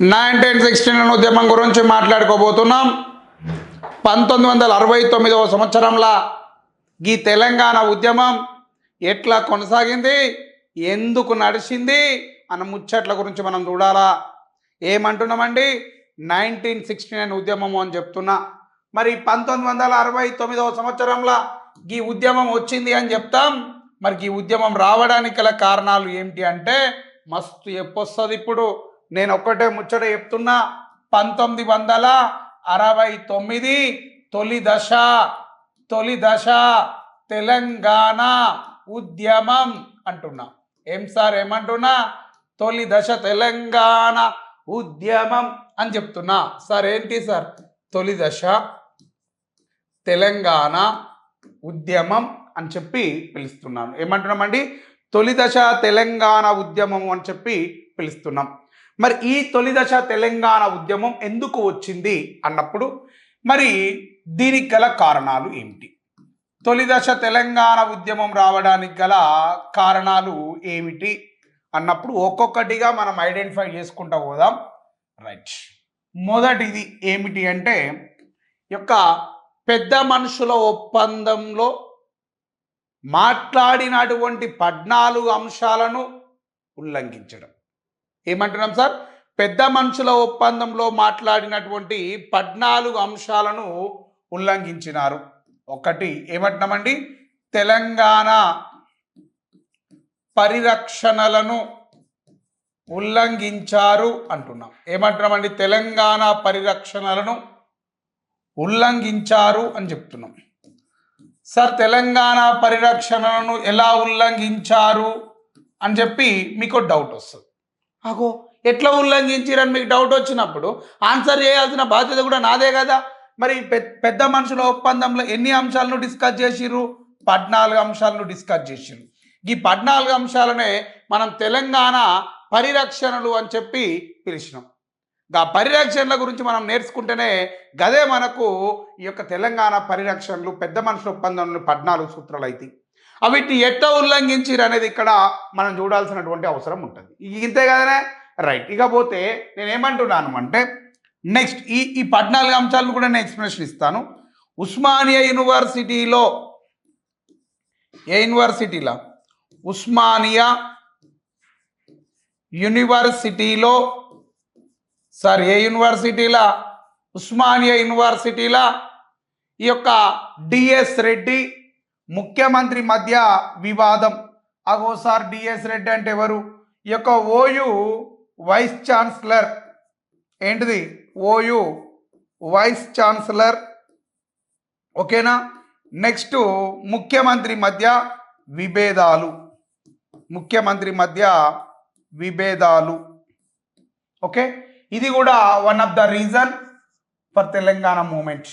Nineteen sixty nine ఉద్యమం గురించి మాట్లాడుకోబోతున్నాం. పంతొమ్మిది వందల అరవై తొమ్మిదవ సంవత్సరంలో ఈ తెలంగాణ ఉద్యమం ఎట్లా కొనసాగింది? ఎందుకు నడిచింది? అన్న ముచ్చట్ల గురించి మనం చూడాలా? ఏమంటున్నామండి? నైన్టీన్ సిక్స్టీ నైన్ ఉద్యమం అని చెప్తున్నా. మరి పంతొమ్మిది వందల అరవై తొమ్మిదవ సంవత్సరంలో ఈ ఉద్యమం వచ్చింది అని చెప్తాం. మరి ఈ ఉద్యమం రావడానికి గల కారణాలు ఏమిటి అంటే మస్తు ఎప్పొస్తుంది ఇప్పుడు. నేను ఒక్కటే ముచ్చట చెప్తున్నా. పంతొమ్మిది వందల అరవై తొమ్మిది తొలి దశ తొలి దశ తెలంగాణ ఉద్యమం అంటున్నా. ఏం సార్ ఏమంటున్నా? తొలి దశ తెలంగాణ ఉద్యమం అని చెప్తున్నా. సార్ ఏంటి సార్? తొలి దశ తెలంగాణ ఉద్యమం అని చెప్పి పిలుస్తున్నాను. ఏమంటున్నామండి? తొలి దశ తెలంగాణ ఉద్యమం అని చెప్పి పిలుస్తున్నాం. మరి ఈ తొలి దశ తెలంగాణ ఉద్యమం ఎందుకు వచ్చింది అన్నప్పుడు మరి దీనికి గల కారణాలు ఏమిటి? తొలి దశ తెలంగాణ ఉద్యమం రావడానికి గల కారణాలు ఏమిటి అన్నప్పుడు ఒక్కొక్కటిగా మనం ఐడెంటిఫై చేసుకుంటూ పోదాం. రైట్. మొదటిది ఏమిటి అంటే యొక్క పెద్ద మనుషుల ఒప్పందంలో మాట్లాడినటువంటి పద్నాలుగు అంశాలను ఉల్లంఘించడం. ఏమంటున్నాం సార్? పెద్ద మనుషుల ఒప్పందంలో మాట్లాడినటువంటి పద్నాలుగు అంశాలను ఉల్లంఘించినారు. ఒకటి ఏమంటున్నామండి? తెలంగాణ పరిరక్షణలను ఉల్లంఘించారు అంటున్నాం. ఏమంటున్నామండి? తెలంగాణ పరిరక్షణలను ఉల్లంఘించారు అని చెప్తున్నాం. సార్ తెలంగాణ పరిరక్షణలను ఎలా ఉల్లంఘించారు అని చెప్పి మీకు డౌట్ వస్తుంది. అగో ఎట్లా ఉల్లంఘించారని మీకు డౌట్ వచ్చినప్పుడు ఆన్సర్ చేయాల్సిన బాధ్యత కూడా నాదే కదా. మరి పె- పెద్ద మనుషుల ఒప్పందంలో ఎన్ని అంశాలను డిస్కస్ చేసిర్రు? పద్నాలుగు అంశాలను డిస్కస్ చేసిర్రు. ఈ పద్నాలుగు అంశాలనే మనం తెలంగాణ పరిరక్షణలు అని చెప్పి పిలిచినాం. ఆ పరిరక్షణల గురించి మనం నేర్చుకుంటేనే గదే మనకు ఈ యొక్క తెలంగాణ పరిరక్షణలు పెద్ద మనుషుల ఒప్పందంలో పద్నాలుగు సూత్రాలు అయితే వీటిని ఎట్ట ఉల్లంఘించిరు అనేది ఇక్కడ మనం చూడాల్సినటువంటి అవసరం ఉంటుంది. ఇంతే కదనే? రైట్ ఇకపోతే నేను ఏమంటున్నాను అంటే నెక్స్ట్ ఈ ఈ పద్నాలుగు అంశాలను కూడా నేను ఎక్స్ప్లెనేషన్ ఇస్తాను. ఉస్మానియా యూనివర్సిటీలో ఏ యూనివర్సిటీలో? ఉస్మానియా యూనివర్సిటీలో సార్ ఏ యూనివర్సిటీలా? ఉస్మానియా యూనివర్సిటీలా ఈ యొక్క డిఎస్ రెడ్డి ముఖ్యమంత్రి మధ్య వివాదం. అగోసార్ డిఎస్ రెడ్డి అంటే ఎవరు? ఈ యొక్క ఓయు వైస్ ఛాన్సలర్. ఏంటిది? OU vice chancellor. ఓకేనా? నెక్స్ట్ ముఖ్యమంత్రి మధ్య విభేదాలు. ముఖ్యమంత్రి మధ్య విభేదాలు. ఓకే? ఇది కూడా one of the reason for Telangana movement.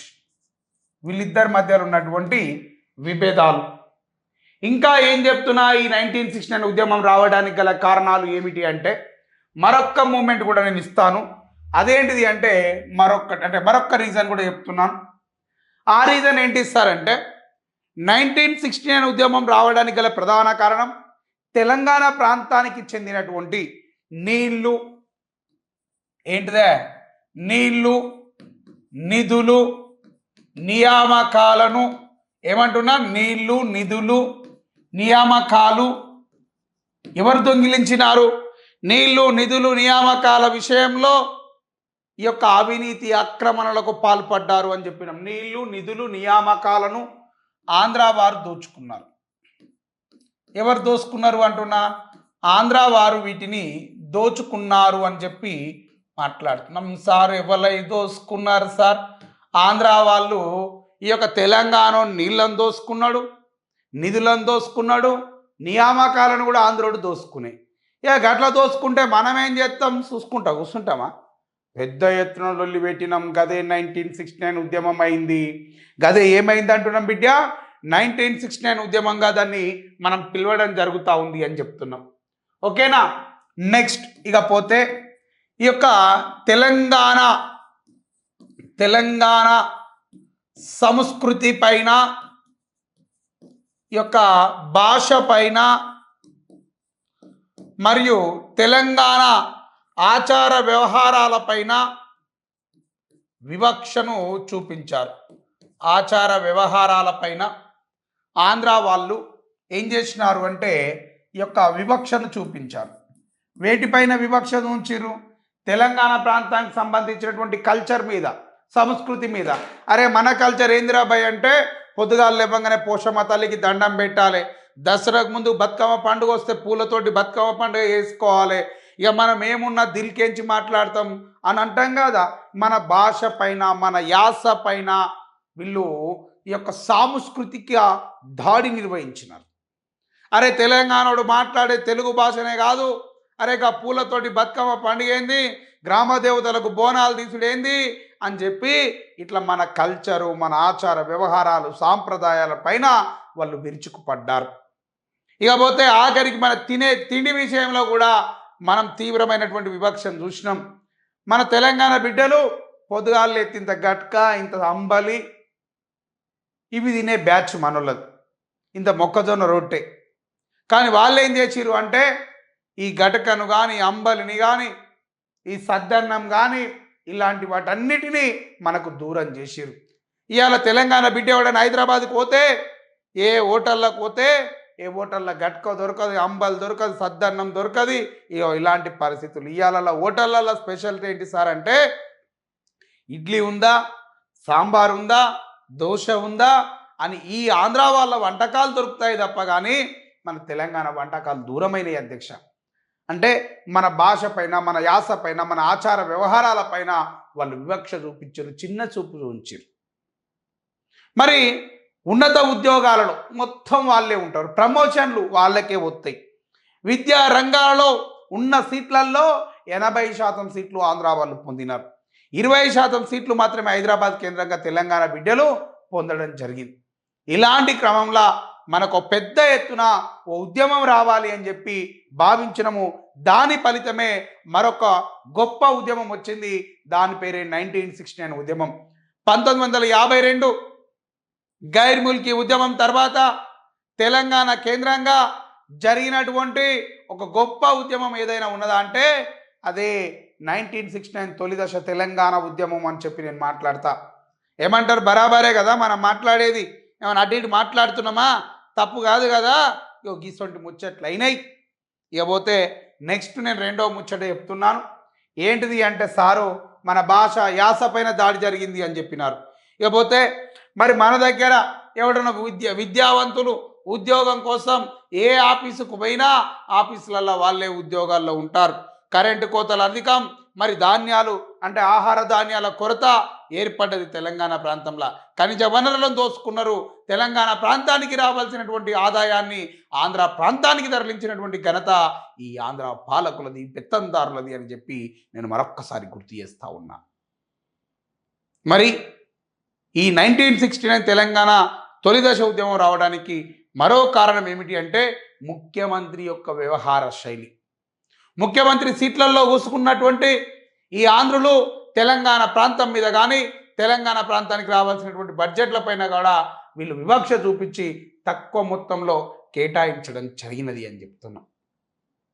వీళ్ళిద్దరి మధ్యలో ఉన్నటువంటి విభేదాలు. ఇంకా ఏం చెప్తున్నా ఈ నైన్టీన్ సిక్స్టీ నైన్ ఉద్యమం రావడానికి గల కారణాలు ఏమిటి అంటే మరొక్క మూమెంట్ కూడా నేను ఇస్తాను. అదేంటిది అంటే మరొక్క అంటే మరొక్క రీజన్ కూడా చెప్తున్నాను. ఆ రీజన్ ఏంటి ఇస్తారంటే నైన్టీన్ సిక్స్టీ నైన్ ఉద్యమం రావడానికి గల ప్రధాన కారణం తెలంగాణ ప్రాంతానికి చెందినటువంటి నీళ్ళు. ఏంటిదే? నీళ్ళు నిధులు నియామకాలను ఏమంటున్నా? నీళ్ళు నిధులు నియామకాలు. ఎవరు దొంగిలించినారు? నీళ్ళు నిధులు నియామకాల విషయంలో ఈ యొక్క అవినీతి ఆక్రమణలకు పాల్పడ్డారు అని చెప్పినాం. నీళ్ళు నిధులు నియామకాలను ఆంధ్ర వారు దోచుకున్నారు. ఎవరు దోచుకున్నారు అంటున్నా? ఆంధ్ర వారు వీటిని దోచుకున్నారు అని చెప్పి మాట్లాడుతున్నాం. సార్ ఎవరై దోచుకున్నారు సార్? ఆంధ్ర వాళ్ళు ఈ యొక్క తెలంగాణ నీళ్ళను దోసుకున్నాడు నిధులను దోసుకున్నాడు నియామకాలను కూడా ఆంధ్రోడు దోసుకునే. ఇక గట్ల దోసుకుంటే మనం ఏం చేస్తాం? చూసుకుంటా కూర్చుంటామా? పెద్ద ఎత్తున లొల్లి పెట్టినాం గదే నైన్టీన్ సిక్స్టీ నైన్ ఉద్యమం అయింది. గదే ఏమైంది అంటున్నాం బిడ్డ? నైన్టీన్ సిక్స్టీ నైన్ ఉద్యమంగా దాన్ని మనం పిలవడం జరుగుతూ ఉంది అని చెప్తున్నాం. ఓకేనా? నెక్స్ట్ ఇక పోతే ఈ యొక్క తెలంగాణ తెలంగాణ సంస్కృతి పైన ఈ యొక్క భాష పైన మరియు తెలంగాణ ఆచార వ్యవహారాలపైన వివక్షను చూపించారు. ఆచార వ్యవహారాలపైన ఆంధ్ర వాళ్ళు ఏం చేసినారు అంటే ఈ యొక్క వివక్షను చూపించారు. వేటిపైన వివక్షను ఉంచారు తెలంగాణ ప్రాంతానికి సంబంధించినటువంటి కల్చర్ మీద. సంస్కృతి మీద. అరే మన కల్చర్ ఏందిరా అంటే పొద్దుగాలు లేవగానే పోషమ్మ తల్లికి దండం పెట్టాలి. దసరాకు ముందు బతుకమ్మ పండుగ వస్తే పూలతోటి బతుకమ్మ పండుగ వేసుకోవాలి ఇక మనం ఏమున్నా దిల్కేంచి మాట్లాడతాం అని అంటాం కదా? మన భాష పైన మన యాస పైన వీళ్ళు ఈ యొక్క సాంస్కృతిక దాడి నిర్వహించినారు. అరే తెలంగాణోడు మాట్లాడే తెలుగు భాషనే కాదు. అరే ఇక పూలతోటి బతుకమ్మ పండుగ ఏంది? గ్రామ దేవతలకు బోనాలు తీసుడేంది అని చెప్పి ఇట్లా మన కల్చరు మన ఆచార వ్యవహారాలు సాంప్రదాయాల పైన వాళ్ళు విరుచుకుపడ్డారు. ఇకపోతే ఆఖరికి మన తినే తిండి విషయంలో కూడా మనం తీవ్రమైనటువంటి వివక్షను చూసినాం. మన తెలంగాణ బిడ్డలు పొద్దుగాళ్ళు ఎత్తింత గట్క ఇంత అంబలి ఇవి తినే బ్యాచ్ మనోళ్ళది. ఇంత మొక్కజొన్న రొట్టె. కానీ వాళ్ళు ఏం చేసిరు అంటే ఈ గటకను కానీ అంబలిని కానీ ఈ సద్దన్నం కానీ ఇలాంటి వాటన్నిటినీ మనకు దూరం చేసిరు ఇవాళ తెలంగాణ బిడ్డ ఎవడైనా హైదరాబాద్కి పోతే ఏ హోటల్లోకి పోతే ఏ హోటల్లో గట్క దొరకదు అంబలు దొరకదు సద్దన్నం దొరకదు ఇగో ఇలాంటి పరిస్థితులు. ఇవాళ హోటళ్ళల్లో స్పెషాలిటీ ఏంటి సార్ అంటే ఇడ్లీ ఉందా సాంబార్ ఉందా దోశ ఉందా అని ఈ ఆంధ్ర వాళ్ళ వంటకాలు దొరుకుతాయి తప్ప కానీ మన తెలంగాణ వంటకాలు దూరమైనవి అధ్యక్ష. అంటే మన భాష పైన మన యాస పైన మన ఆచార వ్యవహారాల పైన వాళ్ళు వివక్ష చూపించారు చిన్న చూపు చూపించారు. మరి ఉన్నత ఉద్యోగాలలో మొత్తం వాళ్ళే ఉంటారు ప్రమోషన్లు వాళ్ళకే వస్తాయి. విద్యా రంగాలలో ఉన్న సీట్లలో ఎనభై శాతం సీట్లు ఆంధ్ర వాళ్ళు పొందినారు. ఇరవై శాతం సీట్లు మాత్రమే హైదరాబాద్ కేంద్రంగా తెలంగాణ బిడ్డలు పొందడం జరిగింది. ఇలాంటి క్రమంలో మనకు ఒక పెద్ద ఎత్తున ఓ ఉద్యమం రావాలి అని చెప్పి భావించినము. దాని ఫలితమే మరొక గొప్ప ఉద్యమం వచ్చింది. దాని పేరే నైన్టీన్ సిక్స్టీ నైన్ ఉద్యమం. పంతొమ్మిది వందల యాభై రెండు గైర్ ముల్కీ ఉద్యమం తర్వాత తెలంగాణ కేంద్రంగా జరిగినటువంటి ఒక గొప్ప ఉద్యమం ఏదైనా ఉన్నదా అంటే అదే నైన్టీన్ సిక్స్టీ నైన్ తొలి దశ తెలంగాణ ఉద్యమం అని చెప్పి నేను మాట్లాడతా. ఏమంటారు? బరాబరే కదా మనం మాట్లాడేది. ఏమైనా అటు ఇటు మాట్లాడుతున్నామా? తప్పు కాదు కదా? ఇగో గీసొంటి ముచ్చట్లు అయినాయి ఇకపోతే నెక్స్ట్ నేను రెండో ముచ్చట చెప్తున్నాను. ఏంటిది అంటే సారు మన భాష యాస పైన దాడి జరిగింది అని చెప్పినారు. ఇకపోతే మరి మన దగ్గర ఎవడన్నా విద్య విద్యావంతులు ఉద్యోగం కోసం ఏ ఆఫీసుకు పోయినా ఆఫీసులలో వాళ్ళే ఉద్యోగాల్లో ఉంటారు. కరెంటు కోతలు అధికం మరి ధాన్యాలు అంటే ఆహార ధాన్యాల కొరత ఏర్పడ్డది తెలంగాణ ప్రాంతంలో. ఖనిజ వనరులను దోసుకున్నారు తెలంగాణ ప్రాంతానికి రావాల్సినటువంటి ఆదాయాన్ని ఆంధ్ర ప్రాంతానికి తరలించినటువంటి ఘనత ఈ ఆంధ్ర పాలకులది పెత్తందారులది అని చెప్పి నేను మరొక్కసారి గుర్తు చేస్తా ఉన్నా. మరి ఈ నైన్టీన్ సిక్స్టీ నైన్ తెలంగాణ తొలి దశ ఉద్యమం రావడానికి మరో కారణం ఏమిటి అంటే ముఖ్యమంత్రి యొక్క వ్యవహార శైలి. ముఖ్యమంత్రి సీట్లలో ఊసుకున్నటువంటి ఈ ఆంధ్రులు తెలంగాణ ప్రాంతం మీద కానీ తెలంగాణ ప్రాంతానికి రావాల్సినటువంటి బడ్జెట్ల పైన కూడా వీళ్ళు వివక్ష చూపించి తక్కువ మొత్తంలో కేటాయించడం జరిగినది అని చెప్తున్నాం.